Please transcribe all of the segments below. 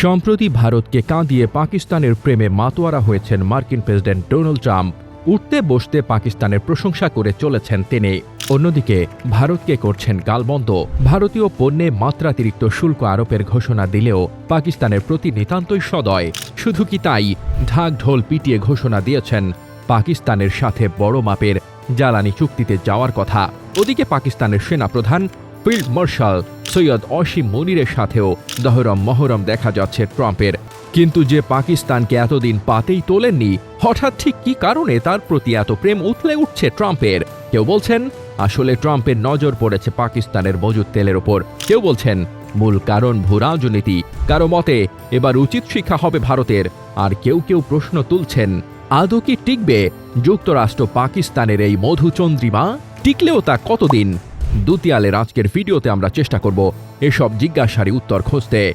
সম্প্রতি ভারতকে কাঁদিয়ে পাকিস্তানের প্রেমে মাতোয়ারা হয়েছেন মার্কিন প্রেসিডেন্ট ডোনাল্ড ট্রাম্প। উঠতে বসতে পাকিস্তানের প্রশংসা করে চলেছেন তিনি। অন্যদিকে, ভারতকে করছেন গালবন্ধ ভারতীয় পণ্যে মাত্রাতিরিক্ত শুল্ক আরোপের ঘোষণা দিলেও পাকিস্তানের প্রতি নিতান্তই সদয়। শুধু কি তাই? ঢাক ঢোল পিটিয়ে ঘোষণা দিয়েছেন পাকিস্তানের সাথে বড় মাপের জ্বালানি চুক্তিতে যাওয়ার কথা। ওদিকে পাকিস্তানের সেনাপ্রধান ফিল্ড মার্শাল সৈয়দ অসীম মনিরের সাথেও দহরম মহরম দেখা যাচ্ছে ট্রাম্পের। কিন্তু যে পাকিস্তানকে এতদিন পাতেই তোলেননি, হঠাৎ ঠিক কি কারণে তার প্রতি এত প্রেম উথলে উঠছে ট্রাম্পের? কেউ বলছেন, আসলে ট্রাম্পের নজর পড়েছে পাকিস্তানের মজুদ তেলের ওপর। কেউ বলছেন, মূল কারণ ভূ রাজনীতি, কারও মতে এবার উচিত শিক্ষা হবে ভারতের। আর কেউ কেউ প্রশ্ন তুলছেন, আদৌ কি টিকবে যুক্তরাষ্ট্র পাকিস্তানের এই মধুচন্দ্রিমা? টিকলেও তা কতদিন? দুতিয়ালের আজকের ভিডিওতে আমরা চেষ্টা করব এসব জিজ্ঞাসারই উত্তর খুঁজতে।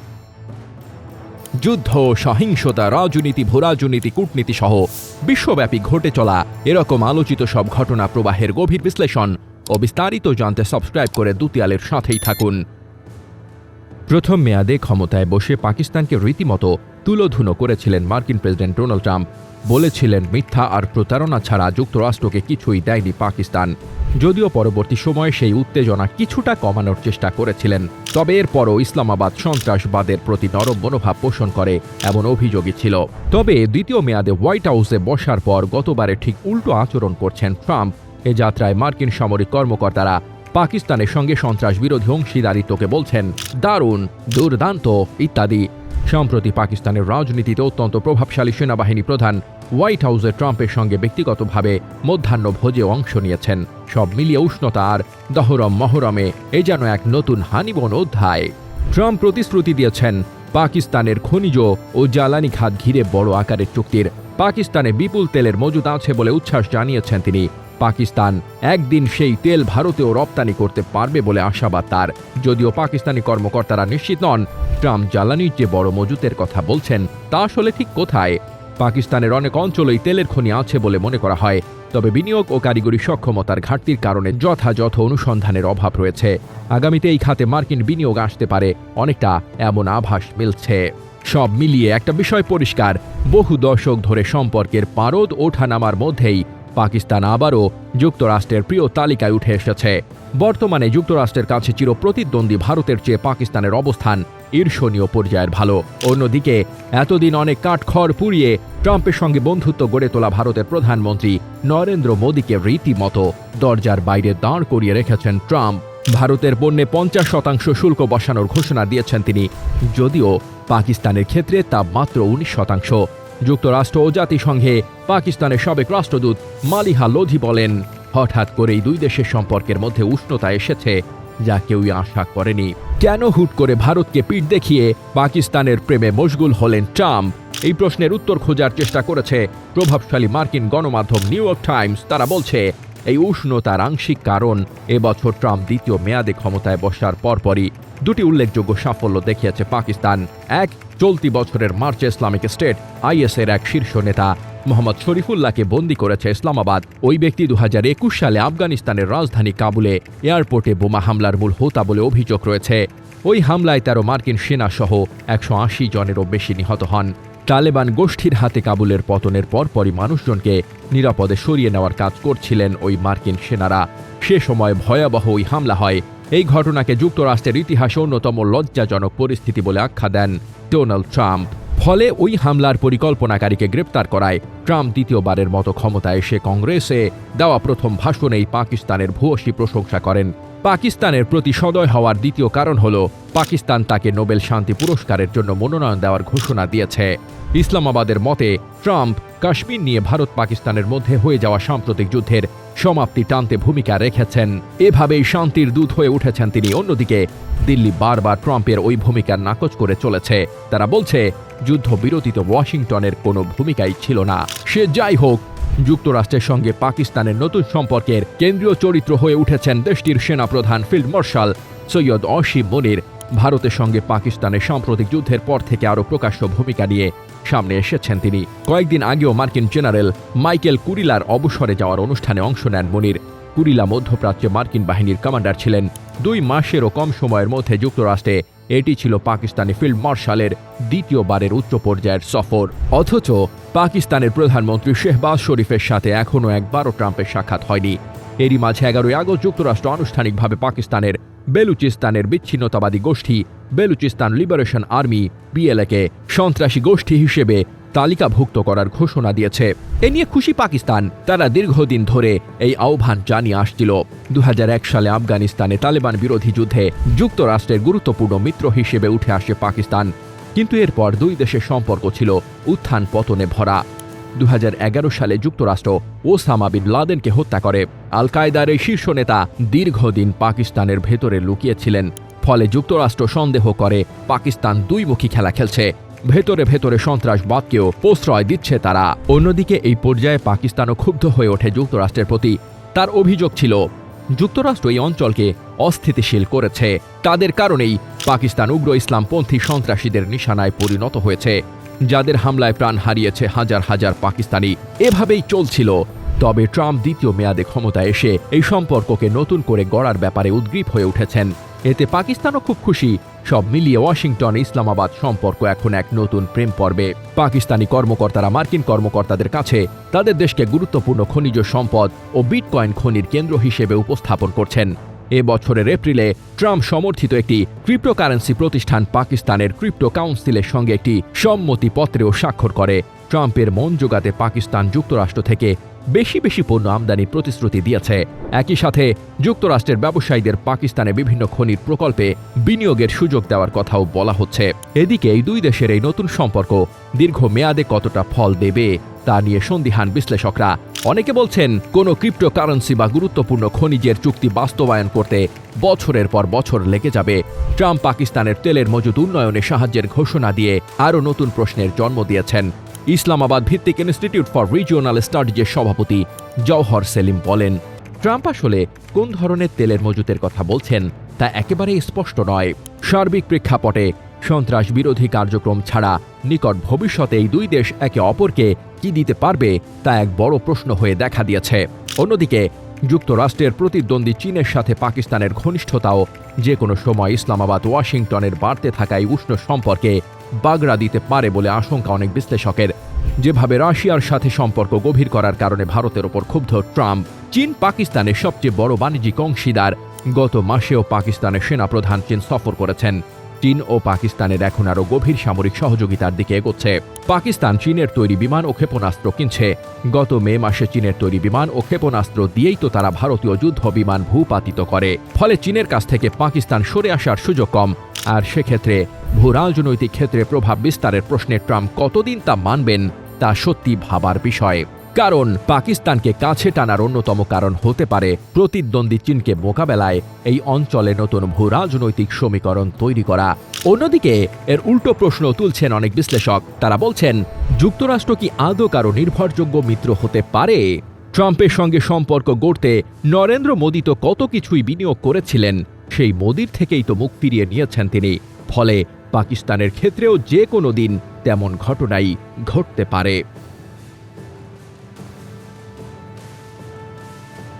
যুদ্ধ, সহিংসতা, রাজনীতি, ভূরাজনীতি, কূটনীতি সহ বিশ্বব্যাপী ঘটে চলা এরকম আলোচিত সব ঘটনা প্রবাহের গভীর বিশ্লেষণ ও বিস্তারিত জানতে সাবস্ক্রাইব করে দুতিয়ালের সাথেই থাকুন। প্রথম মেয়াদে ক্ষমতায় বসে পাকিস্তানকে রীতিমতো তুলোধুনো করেছিলেন মার্কিন প্রেসিডেন্ট ডোনাল্ড ট্রাম্প। বলেছিলেন, মিথ্যা আর প্রতারণা ছাড়া যুক্তরাষ্ট্রকে কিছুই দেয়নি পাকিস্তান। যদিও পরবর্তী সময়ে সেই উত্তেজনা কিছুটা কমানোর চেষ্টা করেছিলেন, তবে এরপরও ইসলামাবাদ সন্ত্রাসবাদের প্রতি নরম মনোভাব পোষণ করে এমন অভিযোগই ছিল। তবে দ্বিতীয় মেয়াদে হোয়াইট হাউসে বসার পর গতবারে ঠিক উল্টো আচরণ করছেন ট্রাম্প। এ যাত্রায় মার্কিন সামরিক কর্মকর্তারা পাকিস্তানের সঙ্গে সন্ত্রাস বিরোধী অংশীদারিত্বকে বলছেন, দারুণ, দুর্দান্ত, ইত্যাদি। সম্প্রতি পাকিস্তানের রাজনীতিতে অত্যন্ত প্রভাবশালী সেনাবাহিনী প্রধান হোয়াইট হাউসে ট্রাম্পের সঙ্গে ব্যক্তিগতভাবে মধ্যাহ্ন ভোজে অংশ নিয়েছেন। সব মিলিয়ে উষ্ণতা আর দহরম মহরমে এ যেন এক নতুন হানিবন অধ্যায়। ট্রাম্প প্রতিশ্রুতি দিয়েছেন, পাকিস্তানের খনিজ ও জ্বালানি খাত ঘিরে বড় আকারের চুক্তির। পাকিস্তানে বিপুল তেলের মজুদ আছে বলে উচ্ছ্বাস জানিয়েছেন তিনি। পাকিস্তান একদিন সেই তেল ভারতেও রপ্তানি করতে পারবে বলে আশাবাদ তার। যদিও পাকিস্তানি কর্মকর্তারা নিশ্চিত নন, ট্রাম্প জ্বালানির যে বড় মজুতের কথা বলছেন, তা আসলে ঠিক কোথায়? পাকিস্তানের অনেক অঞ্চলেই তেলের খনি আছে বলে মনে করা হয়, তবে বিনিয়োগ ও কারিগরি সক্ষমতার ঘাটতির কারণে যথাযথ অনুসন্ধানের অভাব রয়েছে। আগামীতে এই খাতে মার্কিন বিনিয়োগ আসতে পারে, অনেকটা এমন আভাস মিলছে। সব মিলিয়ে একটা বিষয় পরিষ্কার, বহু দশক ধরে সম্পর্কের পারদ ওঠানামার মধ্যেই পাকিস্তান আবারও যুক্তরাষ্ট্রের প্রিয় তালিকায় উঠে এসেছে। বর্তমানে যুক্তরাষ্ট্রের কাছে চির প্রতিদ্বন্দ্বী ভারতের চেয়ে পাকিস্তানের অবস্থান ঈর্ষণীয় পর্যায়ের ভালো। অন্যদিকে, এতদিন অনেক কাঠখড় পুড়িয়ে ট্রাম্পের সঙ্গে বন্ধুত্ব গড়ে তোলা ভারতের প্রধানমন্ত্রী নরেন্দ্র মোদীকে রীতিমতো দরজার বাইরে দাঁড় করিয়ে রেখেছেন ট্রাম্প। ভারতের পণ্যে পঞ্চাশ শতাংশ শুল্ক বসানোর ঘোষণা দিয়েছেন তিনি। যদিও পাকিস্তানের ক্ষেত্রে তা মাত্র উনিশ শতাংশ। যুক্তরাষ্ট্র ও জাতিসংঘে পাকিস্তানের সাবেক রাষ্ট্রদূত মালিহা লোধি বলেন, হঠাৎ করেই দুই দেশের সম্পর্কের মধ্যে উষ্ণতা এসেছে, যা কেউই আশা করেনি। কেন হুট করে ভারতকে পিঠ দেখিয়ে পাকিস্তানের প্রেমে মশগুল হলেন ট্রাম্প? এই প্রশ্নের উত্তর খোঁজার চেষ্টা করেছে প্রভাবশালী মার্কিন গণমাধ্যম নিউ ইয়র্ক টাইমস। তারা বলছে, এই উষ্ণতার আংশিক কারণ এবছর ট্রাম্প দ্বিতীয় মেয়াদে ক্ষমতায় বসার পরপরই দুটি উল্লেখযোগ্য সাফল্য দেখিয়েছে পাকিস্তান। এক চলতি বছরের মার্চে ইসলামিক স্টেট আইএসের এক শীর্ষ নেতা মোহাম্মদ শরীফুল্লাহকে বন্দী করেছে ইসলামাবাদ। ওই ব্যক্তি দু হাজার একুশ সালে আফগানিস্তানের রাজধানী কাবুলে এয়ারপোর্টে বোমা হামলার মূল হোতা বলে অভিযোগ রয়েছে। ওই হামলায় তেরো মার্কিন সেনা সহ একশো আশি জনেরও বেশি নিহত হন। তালেবান গোষ্ঠীর হাতে কাবুলের পতনের পরপরই মানুষজনকে নিরাপদে সরিয়ে নেওয়ার কাজ করছিলেন ওই মার্কিন সেনারা। সে সময় ভয়াবহ ওই হামলা হয় এই ঘটনাকে যুক্তরাষ্ট্রের ইতিহাসে অন্যতম লজ্জাজনক পরিস্থিতি বলে আখ্যা দেন ডোনাল্ড ট্রাম্প। ফলে ওই হামলার পরিকল্পনাকারীকে গ্রেপ্তার করায় ট্রাম্প দ্বিতীয়বারের মতো ক্ষমতায় এসে কংগ্রেসে দেওয়া প্রথম ভাষণেই পাকিস্তানের ভূয়সী প্রশংসা করেন। পাকিস্তানের প্রতি সদয় হওয়ার দ্বিতীয় কারণ হল, পাকিস্তান তাকে নোবেল শান্তি পুরস্কারের জন্য মনোনয়ন দেওয়ার ঘোষণা দিয়েছে। ইসলামাবাদের মতে, ট্রাম্প কাশ্মীর নিয়ে ভারত পাকিস্তানের মধ্যে হয়ে যাওয়া সাম্প্রতিক যুদ্ধের সমাপ্তি টানতে ভূমিকা রেখেছেন। এভাবেই শান্তির দূত হয়ে উঠেছেন তিনি। অন্যদিকে, দিল্লি বারবার ট্রাম্পের ওই ভূমিকা নাকচ করে চলেছে। তারা বলছে, যুদ্ধবিরতিতে ওয়াশিংটনের কোনো ভূমিকাই ছিল না। সে যাই হোক, যুক্তরাষ্ট্রের সঙ্গে পাকিস্তানের নতুন সম্পর্কের কেন্দ্রীয় চরিত্র হয়ে উঠেছেন দেশটির সেনাপ্রধান ফিল্ড মার্শাল সৈয়দ অসীম মনির। ভারতের সঙ্গে পাকিস্তানের সাম্প্রতিক যুদ্ধের পর থেকে আরও প্রকাশ্য ভূমিকা নিয়ে সামনে এসেছেন তিনি। কয়েকদিন আগেও মার্কিন জেনারেল মাইকেল কুরিলার অবসরে যাওয়ার অনুষ্ঠানে অংশ নেন মনির। কুরিলা মধ্যপ্রাচ্যে মার্কিন বাহিনীর কমান্ডার ছিলেন। দুই মাসেরও কম সময়ের মধ্যে যুক্তরাষ্ট্রে এটি ছিল পাকিস্তানি ফিল্ড মার্শালের দ্বিতীয়বারের উচ্চ পর্যায়ের সফর। অথচ পাকিস্তানের প্রধানমন্ত্রী শেহবাজ শরীফের সাথে এখনও একবারও ট্রাম্পের সাক্ষাৎ হয়নি। এরই মাঝে এগারোই আগস্ট যুক্তরাষ্ট্র আনুষ্ঠানিকভাবে পাকিস্তানের বেলুচিস্তানের বিচ্ছিন্নতাবাদী গোষ্ঠী বেলুচিস্তান লিবারেশন আর্মি, বিএলএকে সন্ত্রাসী গোষ্ঠী হিসেবে তালিকাভুক্ত করার ঘোষণা দিয়েছে। এ নিয়ে খুশি পাকিস্তান। তারা দীর্ঘদিন ধরে এই আহ্বান জানিয়ে আসছিল। দু হাজার এক সালে আফগানিস্তানে তালেবান বিরোধী যুদ্ধে যুক্তরাষ্ট্রের গুরুত্বপূর্ণ মিত্র হিসেবে উঠে আসে পাকিস্তান। কিন্তু এরপর দুই দেশের সম্পর্ক ছিল উত্থান পতনে ভরা। দু হাজার এগারো সালে যুক্তরাষ্ট্র ওসামা বিন লাদেনকে হত্যা করে। আল কায়দার এই শীর্ষ নেতা দীর্ঘদিন পাকিস্তানের ভেতরে লুকিয়েছিলেন। ফলে যুক্তরাষ্ট্র সন্দেহ করে পাকিস্তান দুইমুখী খেলা খেলছে। ভেতরে ভেতরে সন্ত্রাসবাদকেও প্রশ্রয় দিচ্ছে তারা। অন্যদিকে এই পর্যায়ে পাকিস্তানও ক্ষুব্ধ হয়ে ওঠে যুক্তরাষ্ট্রের প্রতি। তার অভিযোগ ছিল, যুক্তরাষ্ট্র এই অঞ্চলকে অস্থিতিশীল করেছে। তাদের কারণেই পাকিস্তান উগ্র ইসলামপন্থী সন্ত্রাসীদের নিশানায় পরিণত হয়েছে। যাদের হামলায় প্রাণ হারিয়েছে হাজার হাজার পাকিস্তানি। এভাবেই চলছিল। তবে ট্রাম্প দ্বিতীয় মেয়াদে ক্ষমতায় এসে এই সম্পর্ককে নতুন করে গড়ার ব্যাপারে উদ্গ্রীব হয়ে উঠেছেন। এতে পাকিস্তানও খুব খুশি। সব মিলিয়ে ওয়াশিংটন ইসলামাবাদ সম্পর্ক এখন এক নতুন প্রেম পর্বে। পাকিস্তানি কর্মকর্তারা মার্কিন কর্মকর্তাদের কাছে তাদের দেশকে গুরুত্বপূর্ণ খনিজ সম্পদ ও বিটকয়েন খনির কেন্দ্র হিসেবে উপস্থাপন করছেন। এ বছরের এপ্রিলে ট্রাম্প সমর্থিত একটি ক্রিপ্টোকারেন্সি প্রতিষ্ঠান পাকিস্তানের ক্রিপ্টো কাউন্সিলের সঙ্গে একটি সম্মতিপত্রেও স্বাক্ষর করে। ট্রাম্পের মন জোগাতে পাকিস্তান যুক্তরাষ্ট্র থেকে বেশি বেশি পণ্য আমদানির প্রতিশ্রুতি দিয়েছে। একই সাথে যুক্তরাষ্ট্রের ব্যবসায়ীদের পাকিস্তানে বিভিন্ন খনির প্রকল্পে বিনিয়োগের সুযোগ দেওয়ার কথাও বলা হচ্ছে। এদিকে এই দুই দেশের এই নতুন সম্পর্ক দীর্ঘ মেয়াদে কতটা ফল দেবে তা নিয়ে সন্দিহান বিশ্লেষকরা অনেকে বলছেন, কোনো ক্রিপ্টোকারেন্সি বা গুরুত্বপূর্ণ খনিজের চুক্তি বাস্তবায়ন করতে বছরের পর বছর লেগে যাবে। ট্রাম্প পাকিস্তানের তেলের মজুদ উন্নয়নে সাহায্যের ঘোষণা দিয়ে আরও নতুন প্রশ্নের জন্ম দিয়েছেন। ইসলামাবাদ ভিত্তিক ইনস্টিটিউট ফর রিজিওনাল স্টাডিজের সভাপতি জওহর সেলিম বলেন, ট্রাম্প আসলে কোন ধরনের তেলের মজুতের কথা বলছেন তা একেবারেই স্পষ্ট নয়। সার্বিক প্রেক্ষাপটে সন্ত্রাস বিরোধী কার্যক্রম ছাড়া নিকট ভবিষ্যতে এই দুই দেশ একে অপরকে কি দিতে পারবে তা এক বড় প্রশ্ন হয়ে দেখা দিয়েছে। অন্যদিকে, যুক্তরাষ্ট্রের প্রতিদ্বন্দ্বী চীনের সাথে পাকিস্তানের ঘনিষ্ঠতাও যে কোনো সময় ইসলামাবাদ, ওয়াশিংটনের বাড়তে থাকা এই উষ্ণ সম্পর্কে বাগড়া দিতে পারে বলে আশঙ্কা অনেক বিশ্লেষকের। যেভাবে রাশিয়ার সাথে সম্পর্ক গভীর করার কারণে ভারতের ওপর ক্ষুব্ধ ট্রাম্প, চীন পাকিস্তানের সবচেয়ে বড় বাণিজ্যিক অংশীদার গত মাসেও পাকিস্তানের সেনাপ্রধান চীন সফর করেছেন। চীন ও পাকিস্তানের এখন আরও গভীর সামরিক সহযোগিতার দিকে এগোচ্ছে। পাকিস্তান চীনের তৈরি বিমান ও ক্ষেপণাস্ত্র কিনছে। গত মে মাসে চীনের তৈরি বিমান ও ক্ষেপণাস্ত্র দিয়েই তো তারা ভারতীয় যুদ্ধ বিমান ভূপাতিত করে। ফলে চীনের কাছ থেকে পাকিস্তান সরে আসার সুযোগ কম। আর সেক্ষেত্রে ভূ রাজনৈতিক ক্ষেত্রে প্রভাব বিস্তারের প্রশ্নে ট্রাম্প কতদিন তা মানবেন, তা সত্যি ভাবার বিষয়। কারণ পাকিস্তানকে কাছে টানার অন্যতম কারণ হতে পারে প্রতিদ্বন্দ্বী চীনকে মোকাবেলায় এই অঞ্চলে নতুন ভূ রাজনৈতিক সমীকরণ তৈরি করা। অন্যদিকে, এর উল্টো প্রশ্ন তুলছেন অনেক বিশ্লেষক। তারা বলছেন, যুক্তরাষ্ট্র কি আদৌ কারও নির্ভরযোগ্য মিত্র হতে পারে? ট্রাম্পের সঙ্গে সম্পর্ক গড়তে নরেন্দ্র মোদী তো কত কিছুই বিনিয়োগ করেছিলেন, সেই মোদির থেকেই তো মুখ ফিরিয়ে নিয়েছেন তিনি। ফলে পাকিস্তানের ক্ষেত্রেও যে কোনো দিন তেমন ঘটনাই ঘটতে পারে।